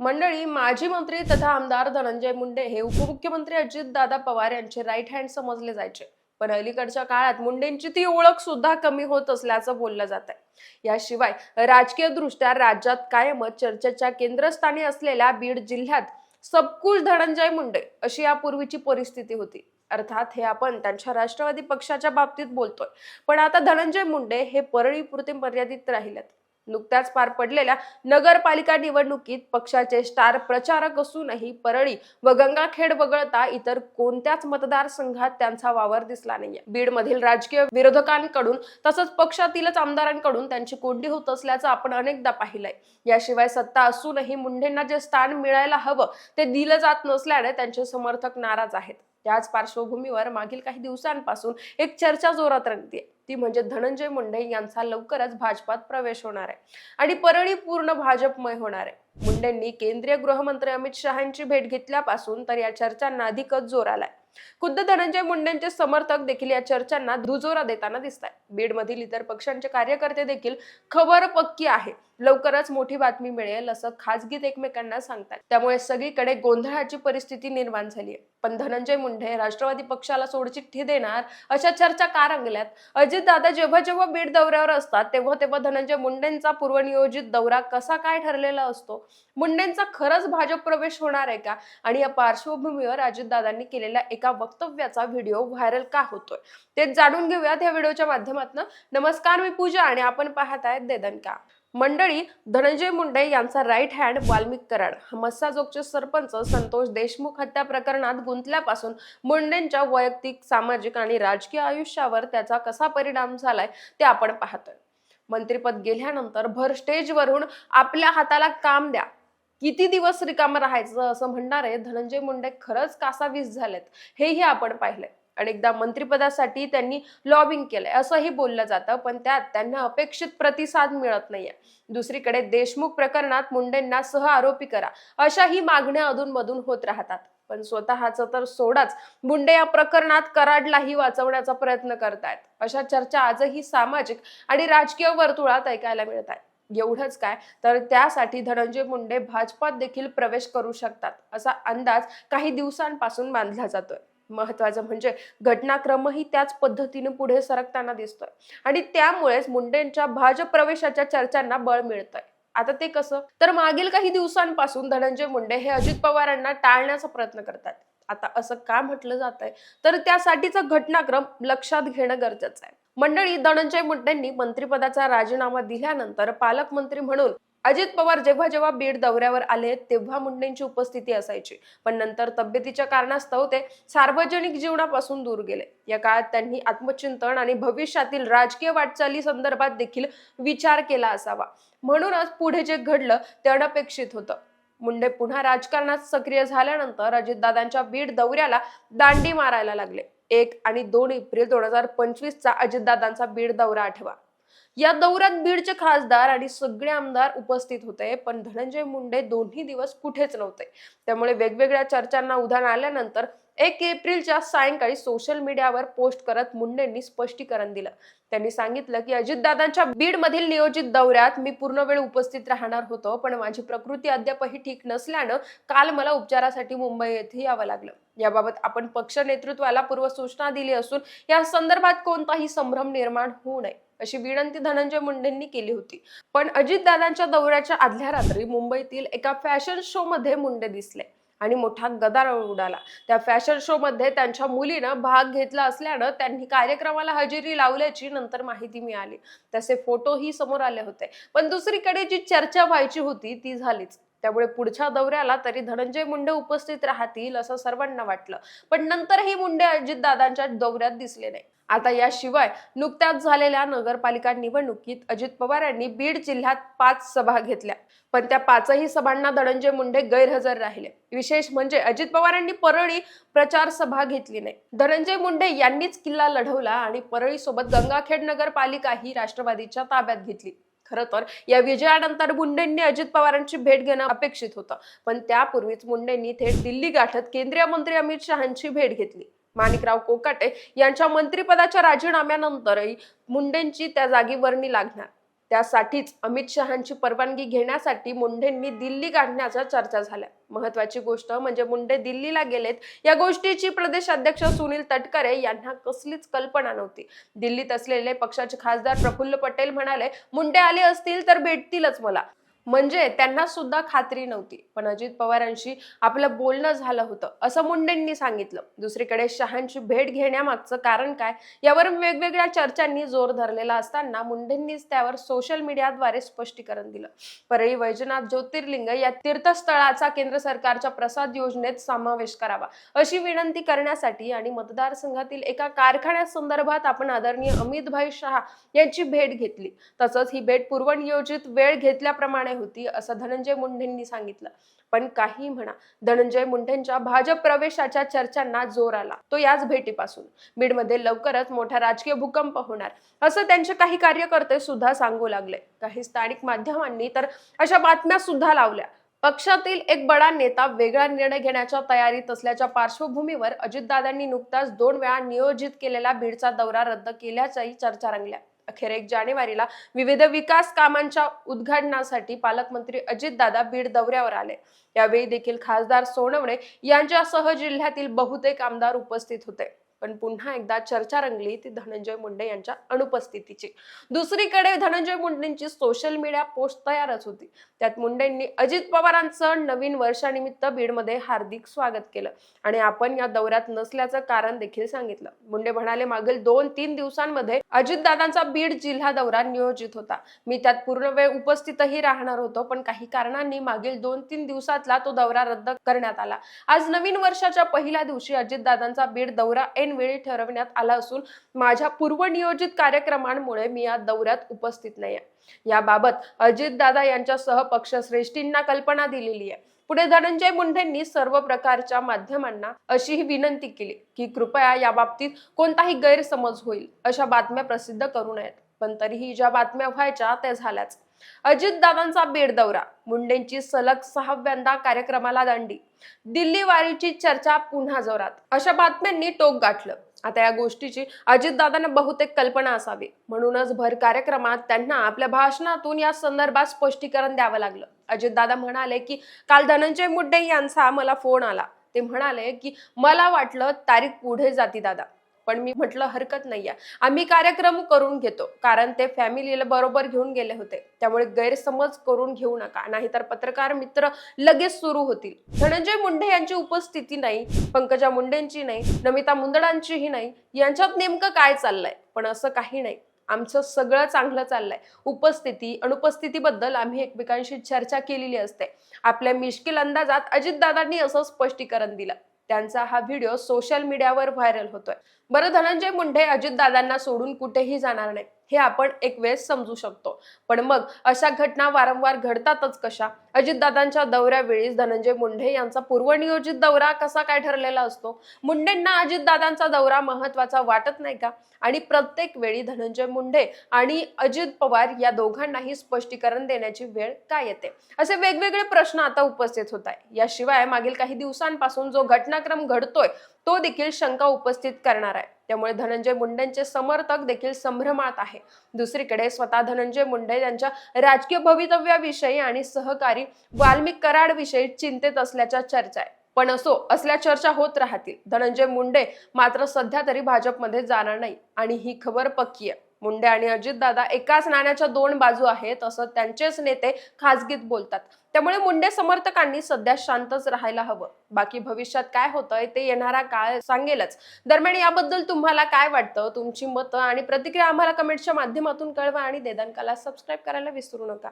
मंडळी माजी मंत्री तथा आमदार धनंजय मुंडे हे उपमुख्यमंत्री अजितदादा पवार यांचे राईट हँड समजले जायचे. पण अलीकडच्या काळात मुंडेंची ती ओळख सुद्धा कमी होत असल्याचं बोललं जात आहे याशिवाय राजकीय दृष्ट्या राज्यात कायमच चर्चेच्या केंद्रस्थानी असलेल्या बीड जिल्ह्यात सबकुश धनंजय मुंडे अशी यापूर्वीची परिस्थिती होती. अर्थात हे आपण त्यांच्या राष्ट्रवादी पक्षाच्या बाबतीत बोलतोय. पण आता धनंजय मुंडे हे परळीपुरते मर्यादित राहिलेत. नुकत्याच पार पडलेल्या नगरपालिका निवडणुकीत पक्षाचे स्टार प्रचारक असूनही परळी व गंगाखेड वगळता इतर कोणत्याच मतदारसंघात त्यांचा वावर दिसला नाहीये. बीडमधील राजकीय विरोधकांकडून तसंच पक्षातीलच आमदारांकडून त्यांची कोंडी होत असल्याचं आपण अनेकदा पाहिलंय. याशिवाय सत्ता असूनही मुंढेंना जे स्थान मिळायला हवं ते दिलं जात नसल्याने त्यांचे समर्थक नाराज आहेत. त्याच पार्श्वभूमीवर मागील काही दिवसांपासून एक चर्चा जोरात रंगते ती म्हणजे धनंजय मुंडे यांचा लवकरच भाजपात प्रवेश होणार आहे. आणि परळी पूर्ण भाजपमय होणार आहे. मुंडेंनी केंद्रीय गृहमंत्री अमित शहांची भेट घेतल्यापासून तर या चर्चांना अधिकच जोर आलाय. खुद्द धनंजय मुंडेंचे समर्थक देखील या चर्चांना दुजोरा देताना दिसत आहे मधील इतर पक्षांचे कार्यकर्ते देखील खबर पक्की आहे. लवकरच मोठी बातमी मिळेल असं खाजगीत एकमेकांना सांगतात त्यामुळे सगळीकडे गोंधळाची परिस्थिती निर्माण झाली आहे पण धनंजय मुंडे राष्ट्रवादी पक्षाला सोडचिठ्ठी देणार अशा चर्चा का रंगल्यात? अजितदादा जेव्हा जेव्हा बीड दौऱ्यावर असतात तेव्हा तेव्हा धनंजय मुंडेंचा पूर्वनियोजित दौरा कसा काय ठरलेला असतो? मुंडेंचा खरंच भाजप प्रवेश होणार आहे का? आणि या पार्श्वभूमीवर अजितदादांनी केलेल्या एका वक्तव्याचा व्हिडिओ व्हायरल का होतोय? ते जाणून घेऊयात या व्हिडिओच्या माध्यमातून. नमस्कार मी पूजा आणि आपण पाहत आहेत देदनका मंडळी धनंजय मुंडे यांचा राईट हँड वाल्मिक कराड. मस्साजोगचे सरपंच संतोष देशमुख हत्या प्रकरणात गुंतल्यापासून मुंडेंच्या वैयक्तिक सामाजिक आणि राजकीय आयुष्यावर त्याचा कसा परिणाम झालाय ते आपण पाहतोय. मंत्रीपद गेल्यानंतर भर स्टेजवरून आपल्या हाताला काम द्या. किती दिवस रिकामं राहायचं असं म्हणणारे धनंजय मुंडे खरंच कासावीस झालेत. हेही आपण पाहिलंय. अनेकदा मंत्रिपदासाठी त्यांनी लॉबिंग केलंय. असंही बोललं जातं पण त्यात त्यांना अपेक्षित प्रतिसाद मिळत नाहीये. दुसरीकडे देशमुख प्रकरणात मुंडेंना सह आरोपी करा. अशाही मागण्या अधूनमधून होत राहतात. पण स्वतःच तर सोडाच. मुंडे या प्रकरणात कराडलाही वाचवण्याचा प्रयत्न करतायत. अशा चर्चा आजही सामाजिक आणि राजकीय वर्तुळात ऐकायला मिळत आहेत. एवढंच काय? तर त्यासाठी धनंजय मुंडे भाजपात देखील प्रवेश करू शकतात असा अंदाज काही दिवसांपासून बांधला जातोय. महत्वाचं म्हणजे घटनाक्रमही त्याच पद्धतीने पुढे सरकताना दिसतोय. आणि त्यामुळेच मुंडेंच्या भाजप प्रवेशाच्या चर्चांना बळ मिळतंय. आता ते कसं? तर मागील काही दिवसांपासून धनंजय मुंडे हे अजित पवारांना टाळण्याचा प्रयत्न करतात. आता असं का म्हटलं जात आहे तर त्यासाठीचा घटनाक्रम लक्षात घेणं गरजेचं आहे. मंडळी धनंजय मुंडेंनी मंत्रिपदाचा राजीनामा दिल्यानंतर पालकमंत्री म्हणून अजित पवार जेव्हा जेव्हा बीड दौऱ्यावर आले तेव्हा मुंडेंची उपस्थिती असायची. पण नंतर तब्येतीच्या कारणास्तव ते सार्वजनिक जीवनापासून दूर गेले. या काळात त्यांनी आत्मचिंतन आणि भविष्यातील राजकीय वाटचाली संदर्भात देखील विचार केला असावा. म्हणूनच पुढे जे घडलं ते अनपेक्षित होतं. मुंडे पुन्हा राजकारणात सक्रिय झाल्यानंतर अजितदादांच्या बीड दौऱ्याला दांडी मारायला लागले. एक आणि दोन एप्रिल दोन हजार पंचवीसचा अजितदादांचा बीड दौरा आठवा. या दौऱ्यात बीडचे खासदार आणि सगळे आमदार उपस्थित होते पण धनंजय मुंडे दोन्ही दिवस कुठेच नव्हते. त्यामुळे वेगवेगळ्या चर्चांना उधाण आल्यानंतर एक एप्रिलच्या सायंकाळी सोशल मीडियावर पोस्ट करत मुंडेंनी स्पष्टीकरण दिलं. त्यांनी सांगितलं की अजितदादांच्या बीड मधील नियोजित दौऱ्यात मी पूर्ण वेळ उपस्थित राहणार होतो पण माझी प्रकृती अद्यापही ठीक नसल्यानं काल मला उपचारासाठी मुंबई येथे यावं लागलं. याबाबत आपण पक्ष नेतृत्वाला पूर्व सूचना दिली असून या संदर्भात कोणताही संभ्रम निर्माण होऊ नये अशी विनंती धनंजय मुंडेंनी केली होती. पण अजितदादांच्या दौऱ्याच्या आदल्या रात्री मुंबईतील एका फॅशन शो मध्ये मुंडे दिसले. आणि मोठा गदार उडाला. त्या फॅशन शो मध्ये त्यांच्या मुलीनं भाग घेतला असल्यानं त्यांनी कार्यक्रमाला हजेरी लावल्याची नंतर माहिती मिळाली. तसे फोटोही समोर आले होते. पण दुसरीकडे जी चर्चा व्हायची होती ती झालीच. त्यामुळे पुढच्या दौऱ्याला तरी धनंजय मुंडे उपस्थित राहतील असं सर्वांना वाटलं. पण नंतरही मुंडे अजितदादांच्या दौऱ्यात दिसले नाही. आता याशिवाय नुकत्याच झालेल्या नगरपालिका निवडणुकीत अजित पवार यांनी बीड जिल्ह्यात पाच सभा घेतल्या. पण त्या पाचही सभांना धनंजय मुंडे गैरहजर राहिले. विशेष म्हणजे अजित पवारांनी परळी प्रचार सभा घेतली नाही. धनंजय मुंडे यांनीच किल्ला लढवला आणि परळी सोबत गंगाखेड नगरपालिका ही राष्ट्रवादीच्या ताब्यात घेतली. खरं तर. या विजयानंतर मुंडेंनी अजित पवारांची भेट घेणं अपेक्षित होतं. पण त्यापूर्वीच मुंडेंनी थेट दिल्ली गाठत केंद्रीय मंत्री अमित शहांची भेट घेतली. माणिकराव कोकाटे यांच्या मंत्रिपदाच्या राजीनाम्यानंतरही मुंडेंची त्या जागी वर्णी लागणार. त्यासाठीच अमित शहांची परवानगी घेण्यासाठी मुंढेंनी दिल्ली काढण्याचा चर्चा झाल्या. महत्वाची गोष्ट म्हणजे मुंडे दिल्लीला गेलेत. या गोष्टीची प्रदेश अध्यक्ष सुनील तटकरे यांना कसलीच कल्पना नव्हती. दिल्लीत असलेले पक्षाचे खासदार प्रफुल्ल पटेल म्हणाले मुंडे आले असतील तर भेटतीलच मला. म्हणजे त्यांना सुद्धा खात्री नव्हती. पण अजित पवारांशी आपलं बोलणं झालं होतं. असं मुंडेंनी सांगितलं. दुसरीकडे शहांची भेट घेण्यामागचं कारण काय? यावर वेगवेगळ्या चर्चांनी जोर धरलेला असताना मुंडेंनीच त्यावर सोशल मीडियाद्वारे स्पष्टीकरण दिलं. परळी वैजनाथ ज्योतिर्लिंग या तीर्थस्थळाचा केंद्र सरकारच्या प्रसाद योजनेत समावेश करावा अशी विनंती करण्यासाठी आणि मतदारसंघातील एका कारखान्यासंदर्भात आपण आदरणीय अमितभाई शहा यांची भेट घेतली. तसंच ही भेट पूर्वनियोजित वेळ घेतल्याप्रमाणे होती असं धनंजय मुंडेंनी सांगितलं. पण काही म्हणा धनंजय मुंडेंच्या भाजप प्रवेशाच्या चर्चांना जोर आला. तो याच भेटीपासून. बीडमध्ये लवकरच मोठा राजकीय भूकंप होणार. असं त्यांचे काही कार्यकर्ते सुद्धा सांगू लागले. काही स्थानिक माध्यमांनी तर अशा बातम्या सुद्धा लावल्या. पक्षातील एक बडा नेता वेगळा निर्णय घेण्याच्या तयारीत असल्याच्या पार्श्वभूमीवर अजितदादांनी नुकताच दोन वेळा नियोजित केलेला बीडचा दौरा रद्द केल्याच्याही चर्चा रंगल्या. अखेर एक जानेवारीला विविध विकास कामांच्या उद्घाटनासाठी पालकमंत्री अजितदादा बीड दौऱ्यावर आले. यावेळी देखील खासदार सोनवणे यांच्यासह जिल्ह्यातील बहुतेक आमदार उपस्थित होते. पण पुन्हा एकदा चर्चा रंगली ती धनंजय मुंडे यांच्या अनुपस्थितीची. दुसरीकडे धनंजय मुंडेंची सोशल मीडिया पोस्ट तयारच होती. त्यात मुंडेंनी अजित पवारांचं नवीन वर्षानिमित्त बीडमध्ये हार्दिक स्वागत केलं. आणि आपण या दौऱ्यात नसल्याचं कारण देखील सांगितलं. मुंडे म्हणाले मागील दोन तीन दिवसांमध्ये अजितदादांचा बीड जिल्हा दौरा नियोजित होता. मी त्यात पूर्ण वेळ उपस्थितही राहणार होतो पण काही कारणांनी मागील दोन तीन दिवसातला तो दौरा रद्द करण्यात आला. आज नवीन वर्षाच्या पहिल्या दिवशी अजितदादांचा बीड दौरा ऐनवेळी ठरविण्यात आला असून माझ्या पूर्वनियोजित कार्यक्रमांमुळे मी या दौऱ्यात उपस्थित नाही याबाबत अजितदादा यांच्यासह पक्षश्रेष्ठींना कल्पना दिलेली आहे. पुढे धनंजय मुंडेंनी सर्व प्रकारच्या माध्यमांना अशीही विनंती केली की कृपया या बाबतीत कोणताही गैरसमज होईल अशा बातम्या प्रसिद्ध करू नयेत. पण तरीही ज्या बातम्या व्हायच्या त्या झाल्याच. अजितदादांचा बीड दौरा मुंडेंची सलग सहाव्यांदा कार्यक्रमाला दांडी दिल्ली वारीची चर्चा पुन्हा जोरात. अशा बातम्यांनी टोक गाठलं. आता या गोष्टीची अजितदादांना बहुतेक कल्पना असावी. म्हणूनच भर कार्यक्रमात त्यांना आपल्या भाषणातून या संदर्भात स्पष्टीकरण द्यावं लागलं. अजितदादा म्हणाले की काल धनंजय मुंडे यांचा मला फोन आला. ते म्हणाले की मला वाटलं तारीख पुढे जाती दादा. पण मी म्हटलं हरकत नाही आहे आम्ही कार्यक्रम करून घेतो. कारण ते फॅमिलीला बरोबर घेऊन गेले होते. त्यामुळे गैरसमज करून घेऊ नका. नाहीतर पत्रकार मित्र लगेच सुरू होतील. धनंजय मुंडे यांची उपस्थिती नाही पंकजा मुंडेंची नाही नमिता मुंदडांचीही नाही. यांच्यात नेमकं काय चाललंय? पण असं काही नाही. आमचं सगळं चांगलं चाललंय. उपस्थिती अनुपस्थितीबद्दल आम्ही एकमेकांशी चर्चा केलेली असते. आपल्या मिश्किल अंदाजात अजितदादांनी असं स्पष्टीकरण दिलं. त्यांचा हा व्हिडिओ सोशल मीडियावर व्हायरल होतोय. बरं धनंजय मुंडे अजितदादांना सोडून कुठेही जाणार नाही हे आपण एक वेळेस समजू शकतो. पण मग अशा घटना वारंवार घडतातच कशा? अजितदादांच्या दौऱ्यावेळीच धनंजय मुंडे यांचा पूर्वनियोजित दौरा कसा काय ठरलेला असतो? मुंडेंना अजितदादांचा दौरा महत्त्वाचा वाटत नाही का? आणि प्रत्येक वेळी धनंजय मुंडे आणि अजित पवार या दोघांनाही स्पष्टीकरण देण्याची वेळ काय येते? असे वेगवेगळे प्रश्न आता उपस्थित होत आहे याशिवाय मागील काही दिवसांपासून जो घटनाक्रम घडतोय तो देखील शंका उपस्थित करणार आहे. त्यामुळे धनंजय मुंडेंचे समर्थक देखील संभ्रमात आहे. दुसरीकडे स्वतः धनंजय मुंडे यांच्या राजकीय भवितव्याविषयी आणि सहकारी वाल्मिक कराडविषयी चिंतेत असल्याच्या चर्चा आहे पण असो असल्या चर्चा होत राहतील. धनंजय मुंडे मात्र सध्या तरी भाजपमध्ये जाणार नाही आणि ही खबर पक्की आहे. मुंडे आणि अजितदादा एकाच नाण्याच्या दोन बाजू आहेत असं त्यांचेच नेते खासगीत बोलतात. त्यामुळे मुंडे समर्थकांनी सध्या शांतच राहायला हवं. बाकी भविष्यात काय होतंय ते येणारा काळ सांगेलच. दरम्यान याबद्दल तुम्हाला काय वाटतं? तुमची मतं आणि प्रतिक्रिया आम्हाला कमेंटच्या माध्यमातून कळवा आणि देदानकाला सबस्क्राईब करायला विसरू नका.